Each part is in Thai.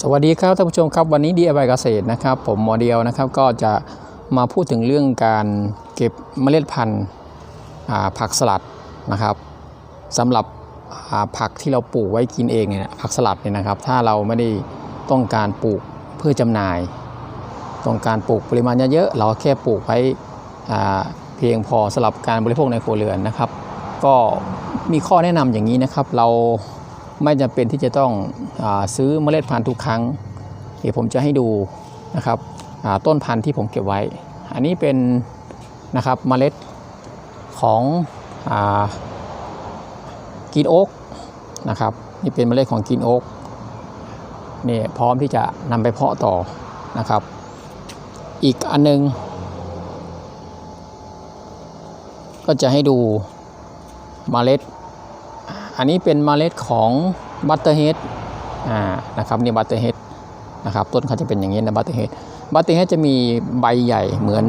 สวัสดีครับท่านผู้ชมครับวันนี้ DIY เกษตรนะครับ ผมหมอเดียวนะครับก็จะมาพูดถึงเรื่องการเก็บเมล็ดพันธุ์ผักสลัดนะครับสำหรับผักที่เราปลูกไว้กินเองเนี่ยผักสลัดเนี่ยนะครับ ถ้าเราไม่ได้ต้องการปลูกเพื่อจำหน่าย ต้องการปลูกปริมาณเยอะๆเราแค่ปลูกไว้เพียงพอสำหรับการบริโภคในครัวเรือนนะครับ ก็มีข้อแนะนำอย่างนี้นะครับเรา ไม่จำเป็นที่จะต้องอซื้อเมล็ดพันธุ์ทุกครั้ง เดี๋ยวผมจะให้ดูนะครับต้นพันธุ์ที่ผมเก็บไว้ อันนี้เป็นนะครับเมล็ดของกินโอ๊กนะครับนี่เป็นเมล็ดของกินโอ๊กนี่พร้อมที่จะนำไปเพาะต่อนะครับ อีกอันหนึง ก็จะให้ดูเมล็ด อันนี้เป็นเมล็ดของบัตเตอร์เฮดนะครับนี่บัตเตอร์เฮดนะครับต้นเขาจะเป็นอย่างนี้นะบัตเตอร์เฮดบัตเตอร์เฮดจะมีใบใหญ่เหมือน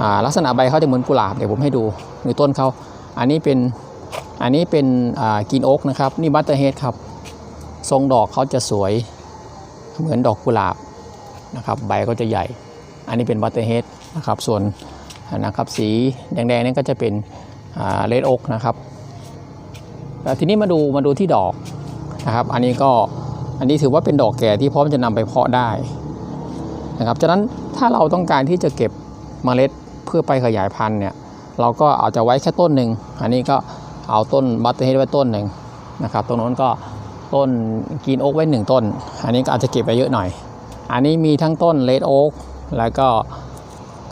อลักษณะใบเขาจะเหมือนกุหลาบเดี๋ยวผมให้ดูในต้นเขาอันนี้เป็นอันนี้เป็นกินโอ๊กนะครับนี่บัตเตอร์เฮดครับทรงดอกเขาจะสวยเหมือนดอกกุหลาบนะครับใบก็จะใหญ่ อันนี้เป็นบัตเตอร์เฮดนะครับส่วนนะครับสีแดงๆนี่ก็จะเป็นเลดโอ๊กนะครับ แล้วทีนี้มาดูมาดูที่ดอกนะครับ อันนี้ก็อันนี้ถือว่าเป็นดอกแก่ที่พร้อมจะนำไปเพาะได้นะครับฉะนั้นถ้าเราต้องการที่จะเก็บเมล็ดเพื่อไปขยายพันธุ์เนี่ยเราก็เอาจะไว้แค่ต้นหนึ่งอันนี้ก็เอาต้นบัตเตอร์เฮดไว้ต้นหนึ่งนะครับตรงโน้นก็ต้นกินโอ๊กไว้หนึ่งต้น อันนี้ก็อาจจะเก็บไปเยอะหน่อย อันนี้มีทั้งต้นเลดโอ๊กแล้วก็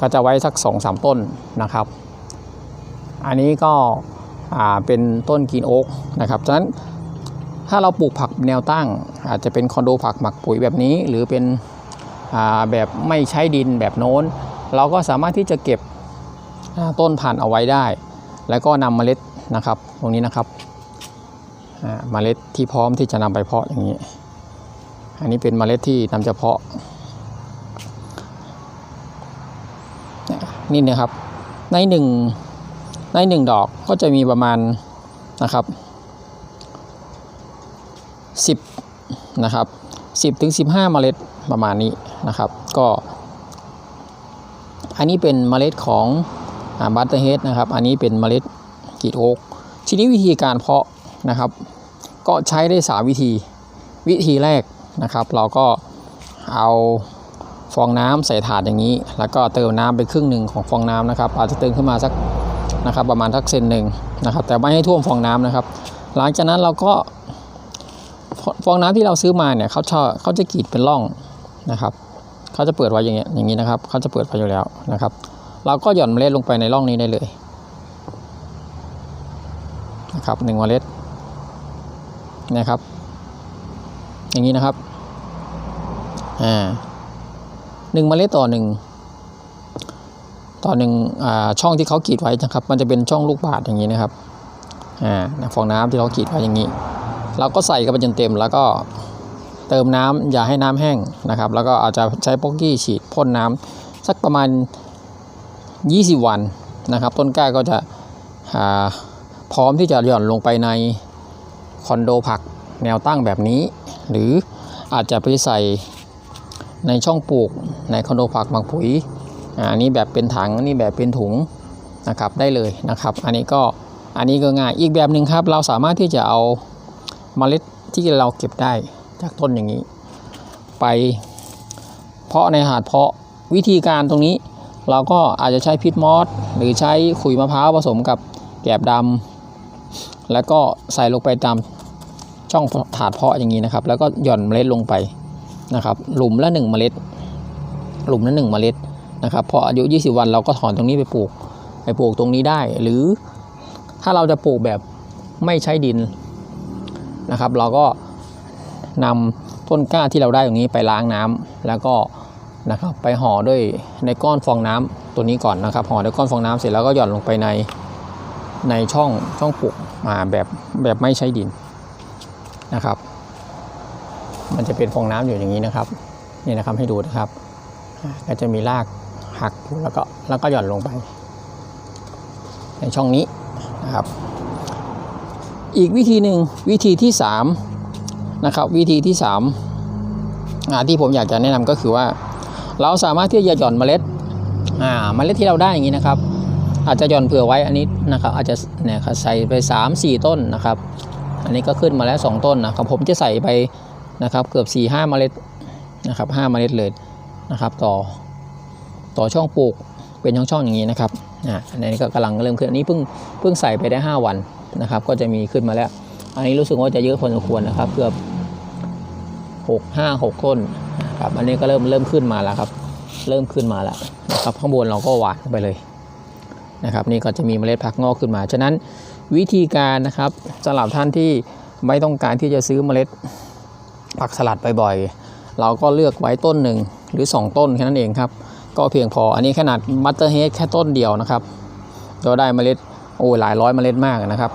ก็จะไว้สัก2อสต้นนะครับ อันนี้ก็ เป็นต้นกินโอ๊กนะครับฉะนั้นถ้าเราปลูกผักแนวตั้ง อาจจะเป็นคอนโดผักหมักปุ๋ยแบบนี้ หรือเป็นแบบไม่ใช้ดินแบบโน้น เราก็สามารถที่จะเก็บต้นพันธุ์เอาไว้ได้ แล้วก็นำเมล็ดนะครับ ตรงนี้นะครับเมล็ดที่พร้อมที่จะนำไปเพาะอย่างนี้ อันนี้เป็นเมล็ดที่นำจะเพาะนี่นะครับในหนึ่ง ในหนึ่งดอกก็จะมีประมาณนะครับ10นะครับ10ถึง15เมล็ดประมาณนี้นะครับก็ อันนี้เป็นเมล็ดของบัตเตอร์เฮดนะครับอันนี้เป็นเมล็ดกีดโอ๊กทีนี้วิธีการเพาะนะครับ ก็ใช้ได้3วิธีวิธีแรกนะครับ เราก็เอาฟองน้ำใส่ถาดอย่างนี้ แล้วก็เติมน้ำไปครึ่งหนึ่งของฟองน้ำนะครับ อาจจะเติมขึ้นมาสัก นะครับ ประมาณทักเซนหนึ่งนะครับ แต่ไม่ให้ท่วมฟองน้ำนะครับ หลังจากนั้นเราก็ฟองน้ำที่เราซื้อมาเนี่ยเขาชอบเขาจะกรีดเป็นร่องนะครับเขาจะเปิดไว้อย่างเงี้ยอย่างนี้นะครับเขาจะเปิดไว้อยู่แล้วนะครับ เราก็หย่อนเมล็ดลงไปในร่องนี้ได้เลยนะครับหนึ่งเมล็ดนะครับ อย่างนี้นะครับอ่าหนึ่งเมล็ดต่อหนึ่ง ต่อหนึ่งช่องที่เขากรีดไว้นะครับ มันจะเป็นช่องลูกบาศก์อย่างนี้นะครับอ่าฟองน้ำที่เขากรีดไว้อย่างนี้ เราก็ใส่กันไปจนเต็ม แล้วก็เติมน้ำอย่าให้น้ำแห้งนะครับ แล้วก็อาจจะใช้ป๊อกกี้ฉีดพ่นน้ำสักประมาณ 20 วันนะครับ ต้นกล้าก็จะพร้อมที่จะหย่อนลงไปในคอนโดผักแนวตั้งแบบนี้ หรืออาจจะไปใส่ในช่องปลูกในคอนโดผักหมักปุ๋ย อันนี้แบบเป็นถังนนี้แบบเป็นถุงนะครับได้เลยนะครับ อันนี้ก็อันนี้ก็ง่ายอีกแบบหนึ่งครับ เราสามารถที่จะเอาเมล็ดที่เราเก็บได้จากต้นอย่างนี้ ไปเพาะในหาดเพาะวิธีการตรงนี้ เราก็อาจจะใช้พิษมอสหรือใช้ขุยมะพร้าวผสมกับแกบดำแล้วก็ใส่ลงไปตามช่องถาดเพาะอย่างนี้นะครับ แล้วก็หย่อนเมล็ดลงไปนะครับ หลุมละหนึ่งเมล็ด หลุมละหนึ่งเมล็ด นะครับพออายุ 20 วันเราก็ถอนตรงนี้ไปปลูก ไปปลูกตรงนี้ได้ หรือถ้าเราจะปลูกแบบไม่ใช้ดินนะครับ เราก็นำต้นกล้าที่เราได้ตรงนี้ไปล้างน้ำแล้วก็นะครับไปห่อด้วยในก้อนฟองน้ำตัวนี้ก่อนนะครับห่อด้วยก้อนฟองน้ำเสร็จแล้วก็หย่อนลงไปในในช่องช่องปลูกมาแบบแบบไม่ใช้ดินนะครับ มันจะเป็นฟองน้ำอยู่อย่างนี้นะครับนี่นะครับให้ดูนะครับ ก็จะมีราก หักแล้วก็แล้วก็หย่อนลงไป ในช่องนี้นะครับ อีกวิธีหนึ่งวิธีที่3นะครับวิธีที่อ่าที่ผมอยากจะแนะนำก็คือว่า เราสามารถที่จะหย่อนเมล็ดอ่าเมล็ดที่เราได้อย่างนี้นะครับ อาจจะหย่อนเผื่อไว้อันนี้นะครับ อาจจะเนี่ยครับใส่ไป 3 4 ต้นนะครับ อันนี้ก็ขึ้นมาแล้ว 2 ต้นนะครับผมจะใส่ไปนะครับเกือบ4 5เมล็ดนะครับ5เมล็ดเลยนะครับต่อ ต่อช่องปลูกเป็นช่องๆอย่างนี้นะครับอ่าอันนี้ก็กำลังเริ่มขึ้นอันนี้เพิ่งเพิ่งใส่ไปได้ 5 วันนะครับ ก็จะมีขึ้นมาแล้ว อันนี้รู้สึกว่าจะเยอะพอสมควรนะครับเกือบ6 5 6ต้นครับอันนี้ก็เริ่มเริ่มขึ้นมาแล้วครับ เริ่มขึ้นมาแล้วนะครับข้างบนเราก็หวานไปเลยนะครับ นี่ก็จะมีเมล็ดผักงอกขึ้นมา ฉะนั้นวิธีการนะครับสำหรับท่านที่ไม่ต้องการที่จะซื้อเมล็ดผักสลัดบ่อยๆเราก็เลือกไว้ต้นหนึ่งหรือ 2 ต้นแค่นั้นเองครับ ก็เพียงพอ อันนี้ขนาดมัตเตอร์เฮดแค่ต้นเดียวนะครับก็ได้เมล็ดโอ้หลายร้อยเมล็ดมากนะครับ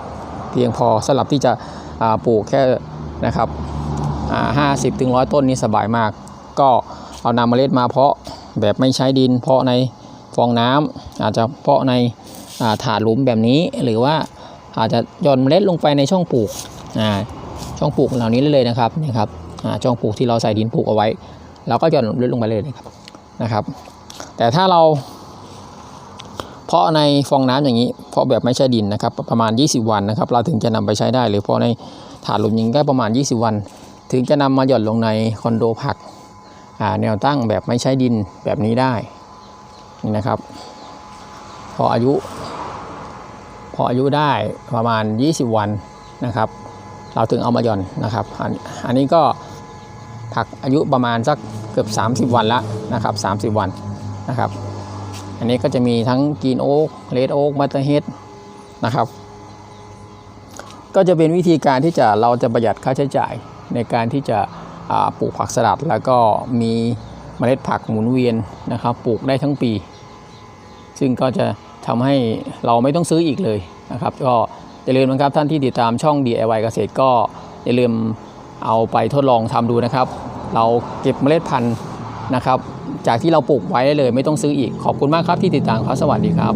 เพียงพอสำหรับที่จะปลูกแค่นะครับห้าสิบถึงร้อยต้นนี่สบายมาก ก็เอานำเมล็ดมาเพาะแบบไม่ใช้ดิน เพาะในฟองน้ำอาจจะเพาะในาถาดหลุมแบบนี้ หรือว่าอาจจะย่อนเมล็ดลงไปในช่องปลูกอ่าช่องปลูกเหล่านี้เลยนะครับนี่ครับอ่าช่องปลูกที่เราใส่ดินปลูกเอาไว้เราก็ย่อนเมล็ดลงไปเลยนะครับนะครับ แต่ถ้าเราเพาะในฟองน้ำอย่างนี้ เพาะแบบไม่ใช่ดินนะครับ ประมาณ 20 วันนะครับ เราถึงจะนำไปใช้ได้ หรือเพาะในถาดหลุมยิงได้ประมาณ 20 วัน ถึงจะนำมาหย่อนลงในคอนโดผักแนวตั้งแบบไม่ใช้ดินแบบนี้ได้นี่นะครับ พออายุ พออายุได้ประมาณ 20 วันนะครับ เราถึงเอามาหย่อนนะครับอันอันนี้ก็ผักอายุประมาณสักเกือบ 30 วันละนะครับ 30 วัน นะครับ อันนี้ก็จะมีทั้งกรีนโอ๊กเลดโอ๊กมัตเตอร์เฮดนะครับ ก็จะเป็นวิธีการที่จะเราจะประหยัดค่าใช้จ่ายในการที่จะปลูกผักสลัด แล้วก็มีเมล็ดผักหมุนเวียนนะครับปลูกได้ทั้งปี ซึ่งก็จะทำให้เราไม่ต้องซื้ออีกเลยนะครับ ก็อย่าลืมนะครับท่านที่ติดตามช่อง DIY เกษตรก็อย่าลืมเอาไปทดลองทำดูนะครับ เราเก็บเมล็ดพันธุ์ นะครับ จากที่เราปลูกไว้ได้เลย ไม่ต้องซื้ออีกขอบคุณมากครับที่ติดตามครับสวัสดีครับ